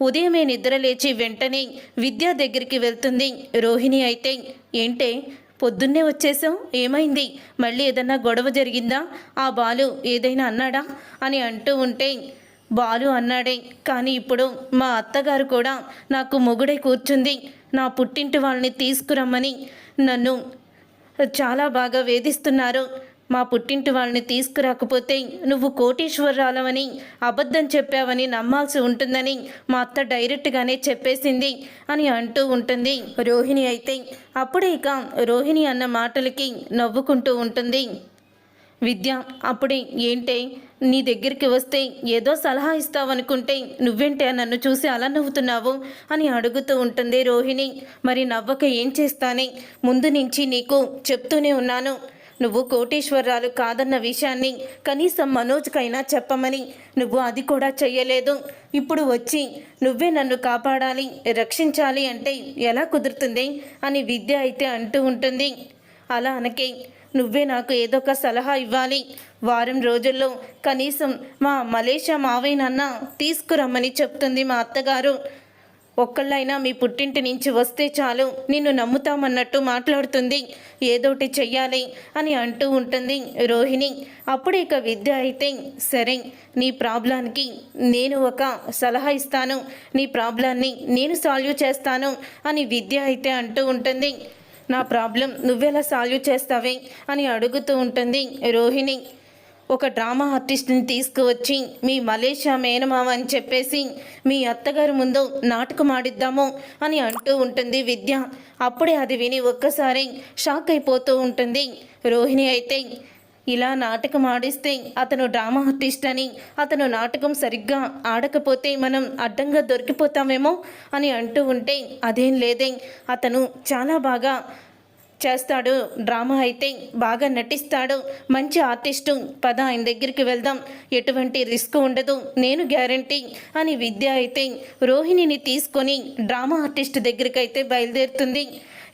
ఉదయమే నిద్ర లేచి వెంటనే విద్యా దగ్గరికి వెళ్తుంది. రోహిణి అయితే ఏంటే పొద్దున్నే వచ్చేసాం ఏమైంది? మళ్ళీ ఏదన్నా గొడవ జరిగిందా? ఆ బాలు ఏదైనా అన్నాడా? అని అంటూ ఉంటే బాలు అన్నాడే కానీ ఇప్పుడు మా అత్తగారు కూడా నాకు మొగుడై కూర్చుంది. నా పుట్టింటి వాళ్ళని తీసుకురమ్మని నన్ను చాలా బాగా వేధిస్తున్నారు. మా పుట్టింటి వాళ్ళని తీసుకురాకపోతే నువ్వు కోటీశ్వరరాలవని అబద్ధం చెప్పావని నమ్మాల్సి ఉంటుందని మా అత్త డైరెక్ట్గానే చెప్పేసింది అని అంటూ ఉంటుంది. రోహిణి అయితే అప్పుడే ఇక రోహిణి అన్న మాటలకి నవ్వుకుంటూ ఉంటుంది. విద్య అప్పుడే ఏంటే? నీ దగ్గరికి వస్తే ఏదో సలహా ఇస్తావనుకుంటే నువ్వేంటే నన్ను చూసి అలా నవ్వుతున్నావు అని అడుగుతూ ఉంటుంది రోహిణి. మరి నవ్వక ఏం చేస్తానే? ముందు నుంచి నీకు చెప్తూనే ఉన్నాను. నువ్వు కోటేశ్వరరాలు కాదన్న విషయాన్ని కనీసం మనోజ్కైనా చెప్పమని. నువ్వు అది కూడా చెయ్యలేదు. ఇప్పుడు వచ్చి నువ్వే నన్ను కాపాడాలి రక్షించాలి అంటే ఎలా కుదురుతుంది అని విద్య అయితే అంటూ ఉంటుంది. అలా అనకే నువ్వే నాకు ఏదో ఒక సలహా ఇవ్వాలి. వారం రోజుల్లో కనీసం మా మలేషియా మావయ్యనన్న తీసుకురమ్మని చెప్తుంది మా అత్తగారు. ఒక్కళ్ళైనా మీ పుట్టింటి నుంచి వస్తే చాలు. నిన్ను నమ్ముతామన్నట్టు మాట్లాడుతుంది. ఏదోటి చెయ్యాలి అని అంటూ ఉంటుంది రోహిణి. అప్పుడు ఇక విద్య అయితే సరే నీ ప్రాబ్లానికి నేను ఒక సలహా ఇస్తాను. నీ ప్రాబ్లాన్ని నేను సాల్వ్ చేస్తాను అని విద్య అయితే అంటూ ఉంటుంది. నా ప్రాబ్లం నువ్వెలా సాల్వ్ చేస్తావే అని అడుగుతూ ఉంటుంది రోహిణి. ఒక డ్రామా ఆర్టిస్ట్ని తీసుకువచ్చి మీ మలేషియా మేనమామ అని చెప్పేసి మీ అత్తగారి ముందు నాటకం ఆడిద్దాము అని అంటూ ఉంటుంది విద్య. అప్పుడే అది విని ఒక్కసారి షాక్ అయిపోతూ ఉంటుంది. రోహిణి అయితే ఇలా నాటకం ఆడిస్తే అతను డ్రామా ఆర్టిస్ట్ అని అతను నాటకం సరిగ్గా ఆడకపోతే మనం అడ్డంగా దొరికిపోతామేమో అని అంటూ ఉంటే అదేం లేదే అతను చాలా బాగా చేస్తాడు. డ్రామా అయితే బాగా నటిస్తాడు. మంచి ఆర్టిస్టు పద ఆయన దగ్గరికి వెళ్దాం. ఎటువంటి రిస్క్ ఉండదు. నేను గ్యారంటీ అని విద్య అయితే రోహిణిని తీసుకొని డ్రామా ఆర్టిస్ట్ దగ్గరికి అయితే బయలుదేరుతుంది.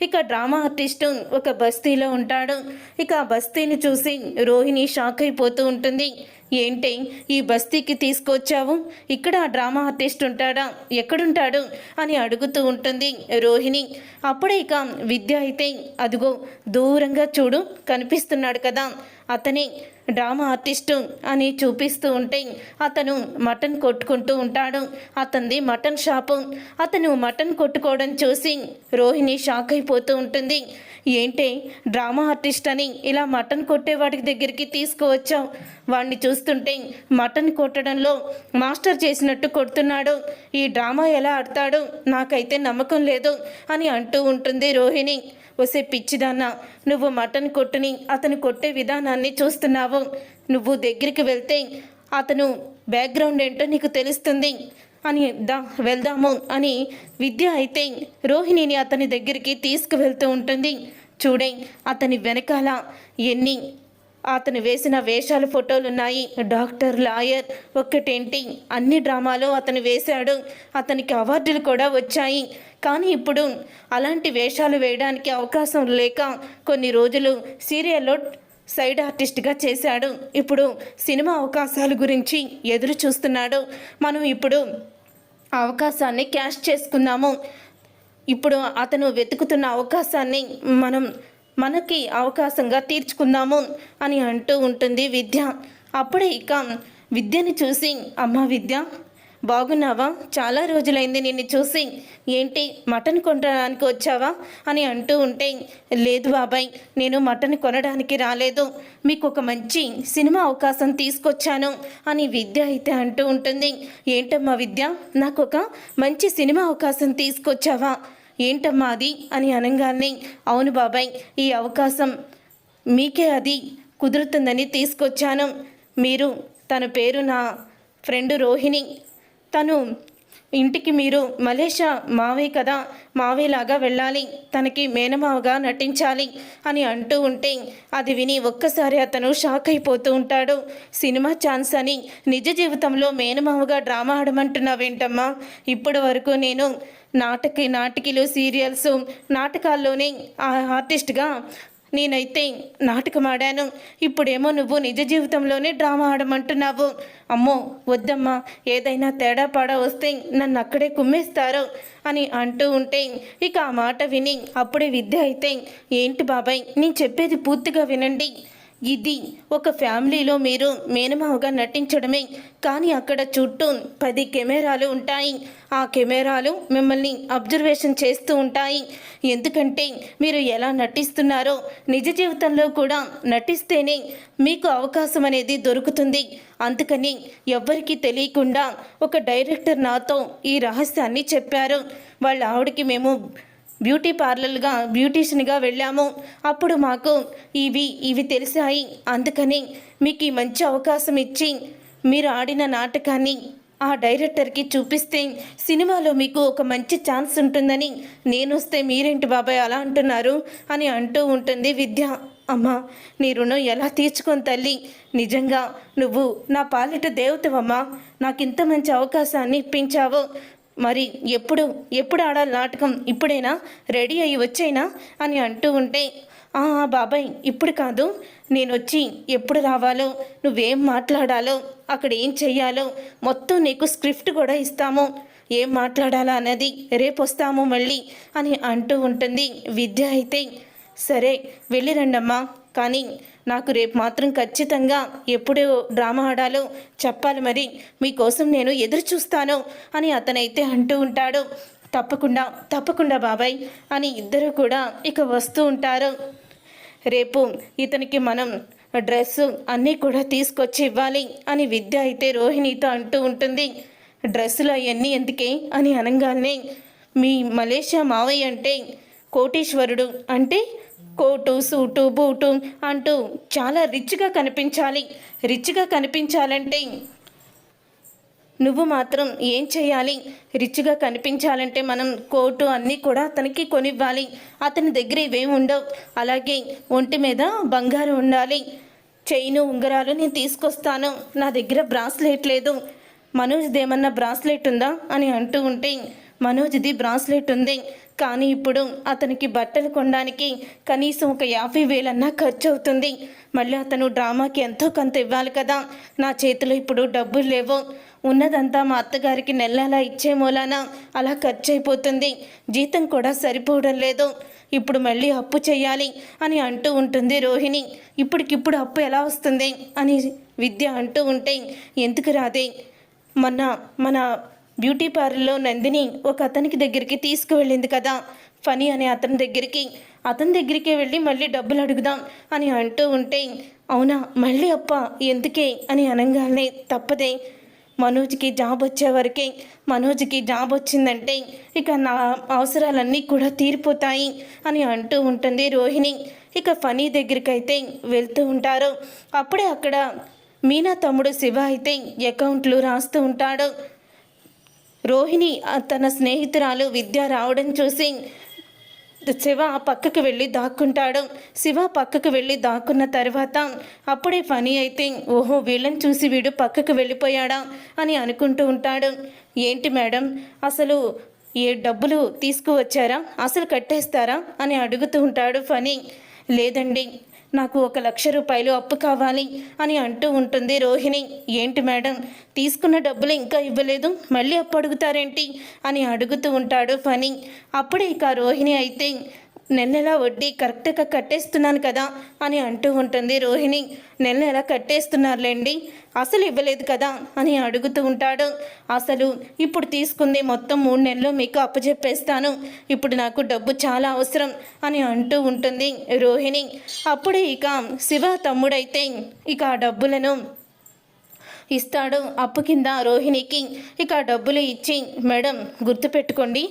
ఇక డ్రామా ఆర్టిస్టు ఒక బస్తీలో ఉంటాడు. ఇక ఆ బస్తీని చూసి రోహిణి షాక్ అయిపోతూ ఉంటుంది. ఏంటి? ఈ బస్తీకి తీసుకొచ్చావు? ఇక్కడ ఆ డ్రామా ఆర్టిస్ట్ ఉంటాడా? ఎక్కడుంటాడు? అని అడుగుతూ ఉంటుంది రోహిణి. అప్పుడే ఇక విద్య అయితే అదిగో దూరంగా చూడు కనిపిస్తున్నాడు కదా. అతనే డ్రామా ఆర్టిస్టు అని చూపిస్తూ ఉంటే అతను మటన్ కొట్టుకుంటూ ఉంటాడు. అతనిది మటన్ షాపు. అతను మటన్ కొట్టుకోవడం చూసి రోహిణి షాక్ అయిపోతూ ఉంటుంది. ఏంటి డ్రామా ఆర్టిస్ట్ అని ఇలా మటన్ కొట్టేవాడికి దగ్గరికి తీసుకువచ్చావు? వాడిని చూస్తుంటే మటన్ కొట్టడంలో మాస్టర్ చేసినట్టు కొడుతున్నాడు. ఈ డ్రామా ఎలా ఆడతాడు? నాకైతే నమ్మకం లేదు అని అంటూ ఉంటుంది రోహిణి. ఒసే పిచ్చిదానా నువ్వు మటన్ కొట్టుని అతను కొట్టే విధానాన్ని చూస్తున్నావు. నువ్వు దగ్గరికి వెళ్తే అతను బ్యాక్గ్రౌండ్ ఏంటో నీకు తెలుస్తుంది. అని దా వెళ్దాము అని విద్య అయితే రోహిణిని అతని దగ్గరికి తీసుకువెళ్తూ ఉంటుంది. చూడే అతని వెనకాల ఎన్ని అతను వేసిన వేషాలు ఫోటోలు ఉన్నాయి. డాక్టర్ లాయర్ ఒక్కటేంటి? అన్ని డ్రామాలు అతను వేశాడు. అతనికి అవార్డులు కూడా వచ్చాయి. కానీ ఇప్పుడు అలాంటి వేషాలు వేయడానికి అవకాశం లేక కొన్ని రోజులు సీరియల్లో సైడ్ ఆర్టిస్ట్గా చేశాడు. ఇప్పుడు సినిమా అవకాశాల గురించి ఎదురు చూస్తున్నాడు. మనం ఇప్పుడు అవకాశాన్ని క్యాష్ చేసుకుందాము. ఇప్పుడు అతను వెతుకుతున్న అవకాశాన్ని మనం మనకి అవకాశంగా తీర్చుకుందాము అని అంటూ ఉంటుంది విద్య. అప్పుడే ఇక విద్యని చూసి అమ్మ విద్య బాగున్నావా? చాలా రోజులైంది నిన్ను చూసి. ఏంటి మటన్ కొనడానికి వచ్చావా? అని అంటూ ఉంటే లేదు బాబాయ్ నేను మటన్ కొనడానికి రాలేదు. మీకు ఒక మంచి సినిమా అవకాశం తీసుకొచ్చాను అని విద్య అయితే అంటూ ఉంటుంది. ఏంటమ్మా విద్య నాకు ఒక మంచి సినిమా అవకాశం తీసుకొచ్చావా? ఏంటమ్మా అది అని అనగానే అవును బాబాయ్ ఈ అవకాశం మీకే అది కుదురుతుందని తీసుకొచ్చాను. మీరు తన పేరు నా ఫ్రెండ్ రోహిణి. తను ఇంటికి మీరు మలేషియా మావే కదా మావేలాగా వెళ్ళాలి. తనకి మేనమావగా నటించాలి అని అంటూ ఉంటే అది విని ఒక్కసారి అతను షాక్ అయిపోతూ ఉంటాడు. సినిమా ఛాన్స్ అని నిజ జీవితంలో మేనమావగా డ్రామా ఆడమంటున్నావేంటమ్మా? ఇప్పటి వరకు నేను నాటకి నాటికలు సీరియల్స్ నాటకాల్లోనే ఆ ఆర్టిస్ట్గా నేనైతే నాటకం ఆడాను ఇప్పుడేమో నువ్వు నిజ జీవితంలోనే డ్రామా ఆడమంటున్నావు. అమ్మో వద్దమ్మా ఏదైనా తేడా పాడా వస్తే నన్ను అక్కడే కుమ్మేస్తారు అని అంటూ ఉంటే ఇక ఆ మాట విని అప్పుడే విద్య అయితే ఏంటి బాబాయ్ నేను చెప్పేది పూర్తిగా వినండి. ఇది ఒక ఫ్యామిలీలో మీరు మేనమావగా నటించడమే. కానీ అక్కడ చుట్టూ పది కెమెరాలు ఉంటాయి. ఆ కెమెరాలు మిమ్మల్ని అబ్జర్వేషన్ చేస్తూ ఉంటాయి. ఎందుకంటే మీరు ఎలా నటిస్తున్నారో నిజ జీవితంలో కూడా నటిస్తేనే మీకు అవకాశం అనేది దొరుకుతుంది. అందుకని ఎవ్వరికీ తెలియకుండా ఒక డైరెక్టర్ నాతో ఈ రహస్యాన్ని చెప్పారు. వాళ్ళ ఆవిడకి మేము బ్యూటీ పార్లర్గా బ్యూటీషియన్గా వెళ్ళాము. అప్పుడు మాకు ఇవి ఇవి తెలిసాయి. అందుకని మీకు ఈ మంచి అవకాశం ఇచ్చి మీరు ఆడిన నాటకాన్ని ఆ డైరెక్టర్కి చూపిస్తే సినిమాలో మీకు ఒక మంచి ఛాన్స్ ఉంటుందని నేను వస్తే మీరేంటి బాబాయ్ అలా అంటున్నారు అని అంటూ ఉంటుంది విద్య. అమ్మా నీ రుణం ఎలా తీర్చుకొని తల్లి? నిజంగా నువ్వు నా పాలిట దేవతవమ్మా. నాకు ఇంత మంచి అవకాశాన్ని ఇప్పించావు. మరి ఎప్పుడు ఎప్పుడు ఆడాలి నాటకం? ఇప్పుడైనా? రెడీ అయ్యి వచ్చైనా? అని అంటూ ఉంటే ఆహా బాబాయ్ ఇప్పుడు కాదు. నేను వచ్చి ఎప్పుడు రావాలో నువ్వేం మాట్లాడాలో అక్కడ ఏం చెయ్యాలో మొత్తం నీకు స్క్రిప్ట్ కూడా ఇస్తాము. ఏం మాట్లాడాలా అన్నది రేపు వస్తాము మళ్ళీ అని అంటూ ఉంటుంది విద్య అయితే. సరే వెళ్ళిరండమ్మా కానీ నాకు రేపు మాత్రం ఖచ్చితంగా ఎప్పుడు డ్రామా ఆడాలో చెప్పాలి మరి. మీకోసం నేను ఎదురు చూస్తాను అని అతనైతే అంటూ ఉంటాడు. తప్పకుండా తప్పకుండా బాబాయ్ అని ఇద్దరు కూడా ఇక వస్తూ ఉంటారు. రేపు ఇతనికి మనం డ్రెస్ అన్నీ కూడా తీసుకొచ్చి ఇవ్వాలి అని విద్య అయితే రోహిణితో అంటూ ఉంటుంది. డ్రెస్సులు అవన్నీ ఎందుకే అని అనగానే మీ మలేషియా మావయ్య అంటే కోటీశ్వరుడు అంటే కోటు సూటు బూటు అంటూ చాలా రిచ్గా కనిపించాలి. రిచ్గా కనిపించాలంటే నువ్వు మాత్రం ఏం చేయాలి? రిచ్గా కనిపించాలంటే మనం కోటు అన్నీ కూడా అతనికి కొనివ్వాలి. అతని దగ్గర ఇవేమి ఉండవు. అలాగే ఒంటి మీద బంగారం ఉండాలి. చైను ఉంగరాలు నేను తీసుకొస్తాను. నా దగ్గర బ్రాస్లెట్ లేదు. మనోజ్ది ఏమన్నా బ్రాస్లెట్ ఉందా? అని అంటూ ఉంటే మనోజ్ది బ్రాస్లెట్ ఉంది. కానీ ఇప్పుడు అతనికి బట్టలు కొనడానికి కనీసం ఒక యాభై వేలన్నా ఖర్చు అవుతుంది. మళ్ళీ అతను డ్రామాకి ఎంతో కొంత ఇవ్వాలి కదా. నా చేతిలో ఇప్పుడు డబ్బులు లేవు. ఉన్నదంతా మా అత్తగారికి నెలలా ఇచ్చే మూలాన అలా ఖర్చు అయిపోతుంది జీతం కూడా సరిపోవడం లేదు. ఇప్పుడు మళ్ళీ అప్పు చేయాలి అని అంటూ ఉంటుంది రోహిణి. ఇప్పటికిప్పుడు అప్పు ఎలా వస్తుంది? అని విద్య అంటూ ఉంటే ఎందుకు రాదే? మన మన బ్యూటీ పార్లర్లో నందిని ఒక అతనికి దగ్గరికి తీసుకువెళ్ళింది కదా. ఫనీ అనే అతని దగ్గరికి. అతని దగ్గరికి వెళ్ళి మళ్ళీ డబ్బులు అడుగుదాం అని అంటూ ఉంటే అవునా మళ్ళీ అప్ప ఎందుకే అని అనగానే తప్పదే. మనోజ్కి జాబ్ వచ్చే వరకే మనోజ్కి జాబ్ వచ్చిందంటే ఇక నా అవసరాలన్నీ కూడా తీరిపోతాయి అని అంటూ ఉంటుంది రోహిణి. ఇక ఫనీ దగ్గరికి అయితే వెళ్తూ ఉంటారు. అప్పుడే అక్కడ మీనా తమ్ముడు శివ అయితే అకౌంట్లు రాస్తూ ఉంటాడు. రోహిణి తన స్నేహితురాలు విద్య రావడం చూసి శివ పక్కకు వెళ్ళి దాక్కుంటాడు. శివ పక్కకు వెళ్ళి దాక్కున్న తర్వాత అప్పుడే ఫనీ అయితే ఓహో వీళ్ళని చూసి వీడు పక్కకు వెళ్ళిపోయాడా? అని అనుకుంటూ ఉంటాడు. ఏంటి మేడం అసలు ఏ డబ్బులు తీసుకువచ్చారా? అసలు కట్టేస్తారా? అని అడుగుతూ ఉంటాడు ఫనీ లేదండి నాకు ఒక లక్ష రూపాయలు అప్పు కావాలి అని అంటూ ఉంటుంది రోహిణి. ఏంటి మేడం? తీసుకున్న డబ్బులు ఇంకా ఇవ్వలేదు. మళ్ళీ అప్పు అడుగుతారేంటి? అని అడుగుతూ ఉంటాడు ఫనీ అప్పుడే ఇక రోహిణి అయితే నెల నెలా వడ్డీ కరెక్ట్గా కట్టేస్తున్నాను కదా అని అంటూ ఉంటుంది రోహిణి. నెల నెల కట్టేస్తున్నారులేండి? అసలు ఇవ్వలేదు కదా అని అడుగుతూ ఉంటాడు. అసలు ఇప్పుడు తీసుకుంది మొత్తం మూడు నెలలు మీకు అప్పచెప్పేస్తాను ఇప్పుడు నాకు డబ్బు చాలా అవసరం అని అంటూ ఉంటుంది రోహిణి. అప్పుడే ఇక శివ తమ్ముడైతే ఇక ఆ డబ్బులను ఇస్తాడు. అప్పు కింద రోహిణికి ఇక డబ్బులు ఇచ్చి మేడం గుర్తుపెట్టుకోండి.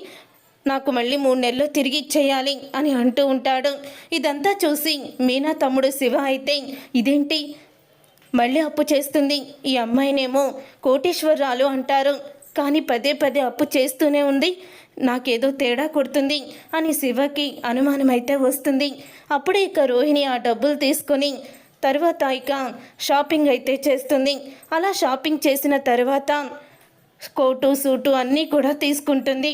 నాకు మళ్ళీ మూడు నెలలు తిరిగి ఇచ్చేయాలి అని అంటూ ఉంటాడు. ఇదంతా చూసి మీనా తమ్ముడు శివ అయితే ఇదేంటి? మళ్ళీ అప్పు చేస్తుంది. ఈ అమ్మాయినేమో కోటేశ్వరరాలు అంటారు. కానీ పదే పదే అప్పు చేస్తూనే ఉంది. నాకేదో తేడా కొడుతుంది అని శివకి అనుమానం అయితే వస్తుంది. అప్పుడే ఇక రోహిణి ఆ డబ్బులు తీసుకొని తర్వాత ఇక షాపింగ్ అయితే చేస్తుంది. అలా షాపింగ్ చేసిన తర్వాత కోటు సూటు అన్నీ కూడా తీసుకుంటుంది.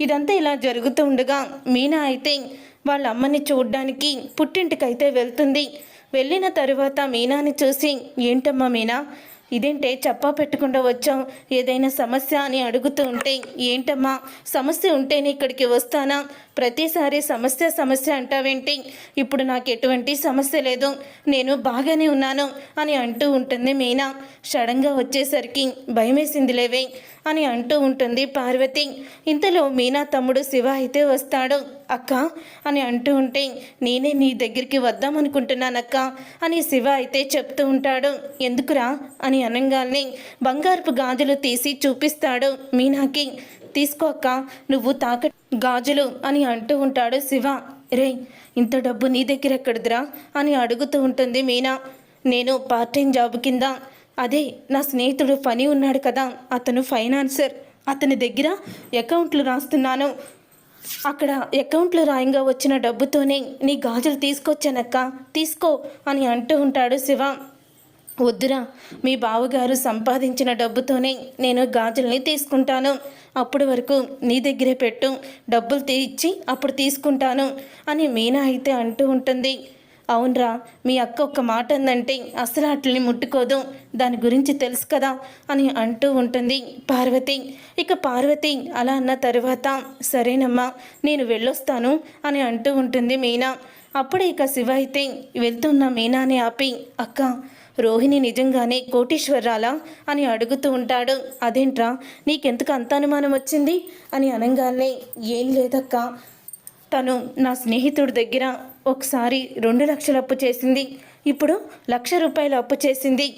ఇదంతా ఇలా జరుగుతూ ఉండగా మీనా అయితే వాళ్ళ అమ్మని చూడ్డానికి పుట్టింటికైతే వెళ్తుంది. వెళ్ళిన తరువాత మీనాని చూసి ఏంటమ్మా మీనా ఇదేంటే చెప్పా పెట్టకుండా వచ్చాం ఏదైనా సమస్య? అని అడుగుతూ ఉంటే ఏంటమ్మా సమస్య ఉంటేనే ఇక్కడికి వస్తానా? ప్రతిసారి సమస్య సమస్య అంటావేంటి? ఇప్పుడు నాకు ఎటువంటి సమస్య లేదు. నేను బాగానే ఉన్నాను అని అంటూ ఉంటుంది మీనా. సడన్గా వచ్చేసరికి భయమేసింది లేవే అని అంటూ ఉంటుంది పార్వతి. ఇంతలో మీనా తమ్ముడు శివ అయితే వస్తాడు. అక్క అని అంటూ ఉంటే నేనే నీ దగ్గరికి వద్దామనుకుంటున్నానక్క అని శివ అయితే చెప్తూ ఉంటాడు. ఎందుకురా? అని అనగానే బంగారపు గాజులు తీసి చూపిస్తాడు మీనాకి. తీసుకో అక్క నువ్వు తాక గాజులు అని అంటూ ఉంటాడు శివ. రే ఇంత డబ్బు నీ దగ్గర ఎక్కడిదిరా అని అడుగుతూ ఉంటుంది మీనా. నేను పార్ట్ టైం జాబ్ కింద. అదే నా స్నేహితుడు ఫనీ ఉన్నాడు కదా అతను ఫైనాన్సర్. అతని దగ్గర అకౌంట్లు రాస్తున్నాను. అక్కడ అకౌంట్లో రాయంగా వచ్చిన డబ్బుతోనే నీ గాజులు తీసుకొచ్చానక్క. తీసుకో అని అంటూ ఉంటాడు శివ. వద్దురా మీ బావగారు సంపాదించిన డబ్బుతోనే నేను గాజుల్ని తీసుకుంటాను. అప్పటి వరకు నీ దగ్గరే పెట్టు డబ్బులు తీర్చి అప్పుడు తీసుకుంటాను అని మీనా అయితే అంటూ ఉంటుంది. అవునరా మీ అక్క ఒక్క మాట అందంటే అసలు అట్లని ముట్టుకోదు. దాని గురించి తెలుసు కదా అని అంటూ ఉంటుంది పార్వతి. ఇక పార్వతి అలా అన్న తరువాత సరేనమ్మా నేను వెళ్ళొస్తాను అని అంటూ ఉంటుంది మీనా. అప్పుడే ఇక శివ అయితే వెళ్తున్న మీనాని ఆపి అక్క రోహిణి నిజంగానే కోటీశ్వరాలా అని అడుగుతూ ఉంటాడు. అదేంట్రా నీకెందుకు అంత అనుమానం వచ్చింది? అని అనగానే ఏం లేదక్క. తను నా స్నేహితుడి దగ్గర ఒకసారి రెండు లక్షలు అప్పు చేసింది. ఇప్పుడు లక్ష రూపాయలు అప్పు చేసింది.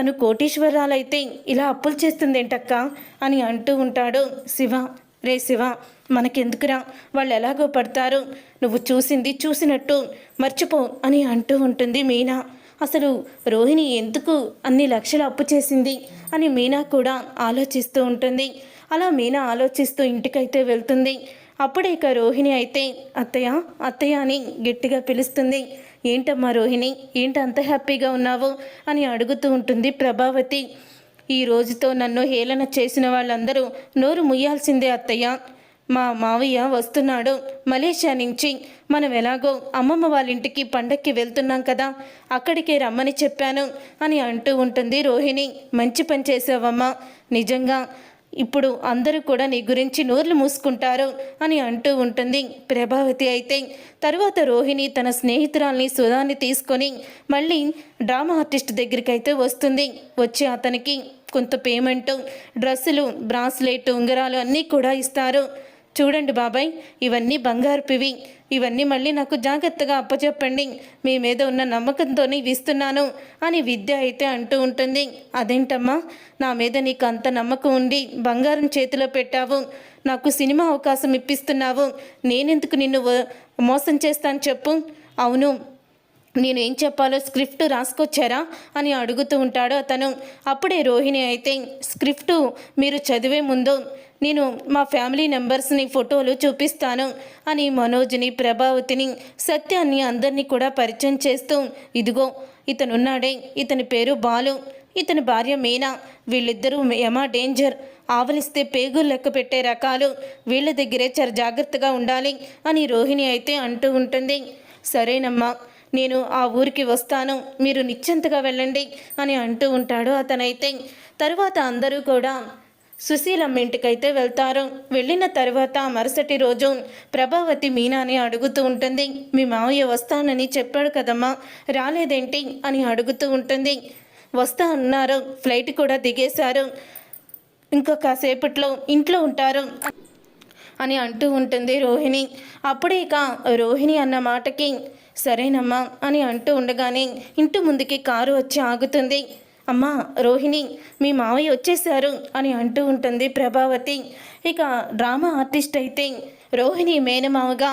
తను కోటీశ్వరాలైతే ఇలా అప్పులు చేస్తుందేంటక్క? అని అంటూ ఉంటాడు శివ. రే శివ మనకెందుకురా? వాళ్ళు ఎలాగో పడతారు. నువ్వు చూసింది చూసినట్టు మర్చిపో అని అంటూ ఉంటుంది మీనా. అసలు రోహిణి ఎందుకు అన్ని లక్షలు అప్పు చేసింది అని మీనా కూడా ఆలోచిస్తూ ఉంటుంది. అలా మీనా ఆలోచిస్తూ ఇంటికైతే వెళ్తుంది. అప్పుడే ఇక రోహిణి అయితే అత్తయ్య అత్తయ్య అని గట్టిగా పిలుస్తుంది. ఏంటమ్మా రోహిణి ఏంటి అంత హ్యాపీగా ఉన్నావు? అని అడుగుతూ ఉంటుంది ప్రభావతి. ఈ రోజుతో నన్ను హేళన చేసిన వాళ్ళందరూ నోరు ముయ్యాల్సిందే అత్తయ్య. మా మావయ్య వస్తున్నాడు. మలేషియా నుంచి. మనం ఎలాగో అమ్మమ్మ వాళ్ళ ఇంటికి పండక్కి వెళ్తున్నాం కదా. అక్కడికే రమ్మని చెప్పాను అని అంటూ ఉంటుంది రోహిణి. మంచి పని చేసావమ్మా. నిజంగా ఇప్పుడు అందరూ కూడా నీ గురించి నోర్లు మూసుకుంటారు అని అంటూ ఉంటుంది ప్రభావతి అయితే. తర్వాత రోహిణి తన స్నేహితురాల్ని సుధాన్ని తీసుకొని మళ్ళీ డ్రామా ఆర్టిస్ట్ దగ్గరికి అయితే వస్తుంది. వచ్చి అతనికి కొంత పేమెంట్ డ్రెస్సులు బ్రాస్లెట్ ఉంగరాలు అన్నీ కూడా ఇస్తారు. చూడండి బాబాయ్ ఇవన్నీ బంగారుపివి. ఇవన్నీ మళ్ళీ నాకు జాగ్రత్తగా అప్పచెప్పండి. మీ మీద ఉన్న నమ్మకంతోనే ఇస్తున్నాను అని విద్య అయితే అంటూ ఉంటుంది. అదేంటమ్మా? నా మీద నీకు అంత నమ్మకం ఉండి బంగారం చేతిలో పెట్టావు. నాకు సినిమా అవకాశం ఇప్పిస్తున్నావు. నేనెందుకు నిన్ను మోసం చేస్తాను చెప్పు. అవును. నేను ఏం చెప్పాలో స్క్రిప్ట్ రాసుకొచ్చారా అని అడుగుతూ ఉంటాడు అతను. అప్పుడే రోహిణి అయితే స్క్రిప్టు మీరు చదివే ముందు నేను మా ఫ్యామిలీ మెంబర్స్ని ఫోటోలు చూపిస్తాను అని మనోజ్ని ప్రభావతిని సత్యాన్ని అందరినీ కూడా పరిచయం చేస్తూ ఇదిగో ఇతనున్నాడే ఇతని పేరు బాలు ఇతని భార్య మీనా వీళ్ళిద్దరూ యమా డేంజర్ ఆవలిస్తే పేగులు లెక్క పెట్టే రకాలు వీళ్ళ దగ్గరే చాలా జాగ్రత్తగా ఉండాలి అని రోహిణి అయితే అంటూ ఉంటుంది. సరేనమ్మా నేను ఆ ఊరికి వస్తాను మీరు నిశ్చింతగా వెళ్ళండి అని అంటూ ఉంటాడు అతనైతే. తరువాత అందరూ కూడా సుశీలమ్మ ఇంటికైతే వెళ్తారు. వెళ్ళిన తర్వాత మరుసటి రోజు ప్రభావతి మీనాని అడుగుతూ ఉంటుంది. మీ మావయ్య వస్తానని చెప్పాడు కదమ్మా. రాలేదేంటి? అని అడుగుతూ ఉంటుంది. వస్తా అన్నారు. ఫ్లైట్ కూడా దిగేశారు. ఇంకా కాసేపట్లో ఇంట్లో ఉంటారు అని అంటూ ఉంటుంది రోహిణి. అప్పుడే ఇక రోహిణి అన్న మాటకి సరేనమ్మా అని అంటూ ఉండగానే ఇంటి ముందుకి కారు వచ్చి ఆగుతుంది. అమ్మా రోహిణి మీ మావయ్య వచ్చేసారు అని అంటూ ఉంటుంది ప్రభావతి. ఇక డ్రామా ఆర్టిస్ట్ అయితే రోహిణి మేనమావగా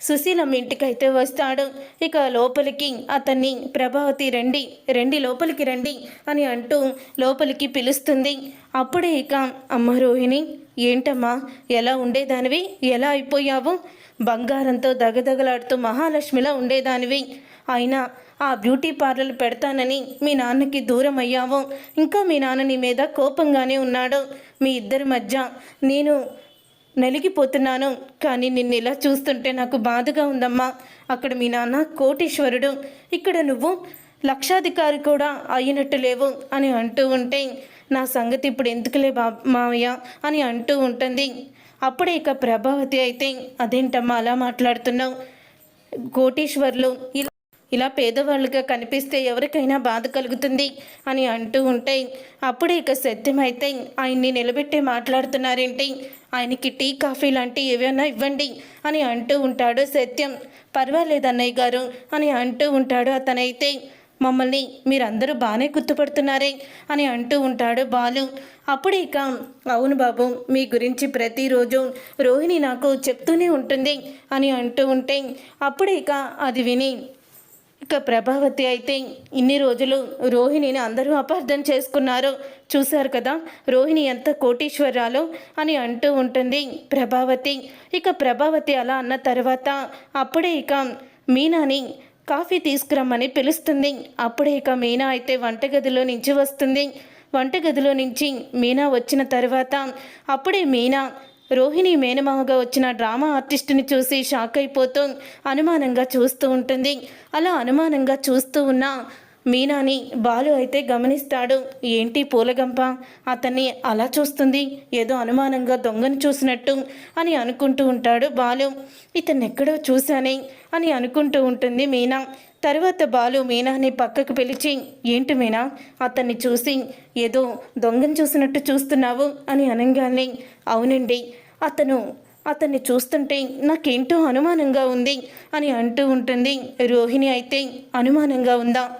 సుశీలమ్మ ఇంటికైతే వస్తాడు. ఇక లోపలికి అతన్ని ప్రభావతి రండి రండి లోపలికి రండి అని అంటూ లోపలికి పిలుస్తుంది. అప్పుడే ఇక అమ్మ రోహిణి ఏంటమ్మా ఎలా ఉండేదానివి? ఎలా అయిపోయావు? బంగారంతో దగదగలాడుతూ మహాలక్ష్మిలా ఉండేదానివి. అయినా ఆ బ్యూటీ పార్లర్ పెడతానని మీ నాన్నకి దూరం అయ్యావు. ఇంకా మీ నాన్న నీ మీద కోపంగానే ఉన్నాడు. మీ ఇద్దరి మధ్య నేను నలిగిపోతున్నాను. కానీ నిన్ను ఇలా చూస్తుంటే నాకు బాధగా ఉందమ్మా. అక్కడ మీ నాన్న కోటీశ్వరుడు. ఇక్కడ నువ్వు లక్షాధికారి కూడా అయినట్టు లేవు అని అంటూ ఉంటే నా సంగతి ఇప్పుడు ఎందుకులే బా మావయ్య అని అంటూ ఉంటుంది. అప్పుడే ఇక ప్రభావతి అయితే అదేంటమ్మా అలా మాట్లాడుతున్నావు? కోటీశ్వర్లు ఇలా ఇలా పేదవాళ్ళుగా కనిపిస్తే ఎవరికైనా బాధ కలుగుతుంది అని అంటూ ఉంటే అప్పుడే ఇక సత్యమైతే ఆయన్ని నిలబెట్టి మాట్లాడుతున్నారేంటి? ఆయనకి టీ కాఫీ లాంటి ఏవైనా ఇవ్వండి అని అంటూ ఉంటాడు సత్యం. పర్వాలేదు అన్నయ్య గారు అని అంటూ ఉంటాడు అతనైతే. మమ్మల్ని మీరందరూ బాగానే గుర్తుపడుతున్నారే అని అంటూ ఉంటాడు బాలు. అప్పుడు ఇక అవును బాబు మీ గురించి ప్రతిరోజు రోహిణి నాకు చెప్తూనే ఉంటుంది అని అంటూ ఉంటే అప్పుడు ఇక అది విని ఇక ప్రభావతి అయితే ఇన్ని రోజులు రోహిణిని అందరూ అపార్థం చేసుకున్నారు. చూశారు కదా రోహిణి ఎంత కోటీశ్వరాలో అని అంటూ ఉంటుంది ప్రభావతి. ఇక ప్రభావతి అలా అన్న తర్వాత అప్పుడే ఇక మీనాని కాఫీ తీసుకురమ్మని పిలుస్తుంది. అప్పుడే ఇక మీనా అయితే వంటగదిలో నుంచి వస్తుంది. వంటగదిలో నుంచి మీనా వచ్చిన తర్వాత అప్పుడే మీనా రోహిణి మేనమావగా వచ్చిన డ్రామా ఆర్టిస్ట్ని చూసి షాక్ అయిపోతూ అనుమానంగా చూస్తూ ఉంటుంది. అలా అనుమానంగా చూస్తూ ఉన్న మీనాని బాలు అయితే గమనిస్తాడు. ఏంటి పూలగంప? అతన్ని అలా చూస్తుంది. ఏదో అనుమానంగా దొంగను చూసినట్టు అని అనుకుంటూ ఉంటాడు బాలు. ఇతన్ని ఎక్కడో చూశానే అని అనుకుంటూ ఉంటుంది మీనా. తర్వాత బాలు మీనాని పక్కకు పిలిచి ఏంటి మీనా? అతన్ని చూసి ఏదో దొంగను చూసినట్టు చూస్తున్నావు అని అనగానే అవునండి. అతను అతన్ని చూస్తుంటే నాకేంటో అనుమానంగా ఉంది అని అంటూ ఉంటుంది. రోహిణి అయితే అనుమానంగా ఉందా?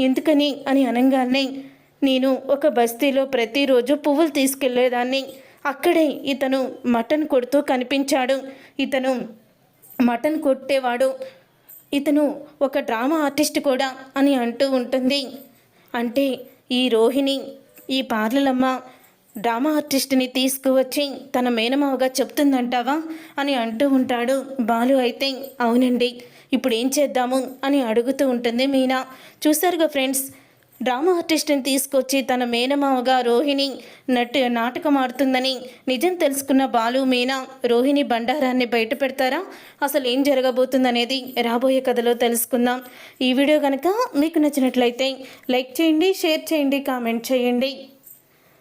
ఎందుకని అని అనగానే నేను ఒక బస్తీలో ప్రతిరోజు పువ్వులు తీసుకెళ్ళేదాన్ని. అక్కడే ఇతను మటన్ కొడుతూ కనిపించాడు. ఇతను మటన్ కొట్టేవాడు. ఇతను ఒక డ్రామా ఆర్టిస్ట్ కూడా అని అంటూ ఉంటుంది. అంటే ఈ రోహిణి ఈ పార్లలమ్మ డ్రామా ఆర్టిస్ట్ని తీసుకువచ్చి తన మేనమావగా చెప్తుందంటావా? అని అంటూ ఉంటాడు. బాలు అయితే అవునండి. ఇప్పుడు ఏం చేద్దాము? అని అడుగుతూ ఉంటుంది మీనా. చూసారుగా ఫ్రెండ్స్ డ్రామా ఆర్టిస్ట్ని తీసుకొచ్చి తన మేనమావగా రోహిణి నటు నాటకం ఆడుతుందని నిజం తెలుసుకున్న బాలు మీనా రోహిణి బండారాన్ని బయట పెడతారా? అసలు ఏం జరగబోతుందనేది రాబోయే కథలో తెలుసుకుందాం. ఈ వీడియో కనుక మీకు నచ్చినట్లయితే లైక్ చేయండి షేర్ చేయండి కామెంట్ చేయండి.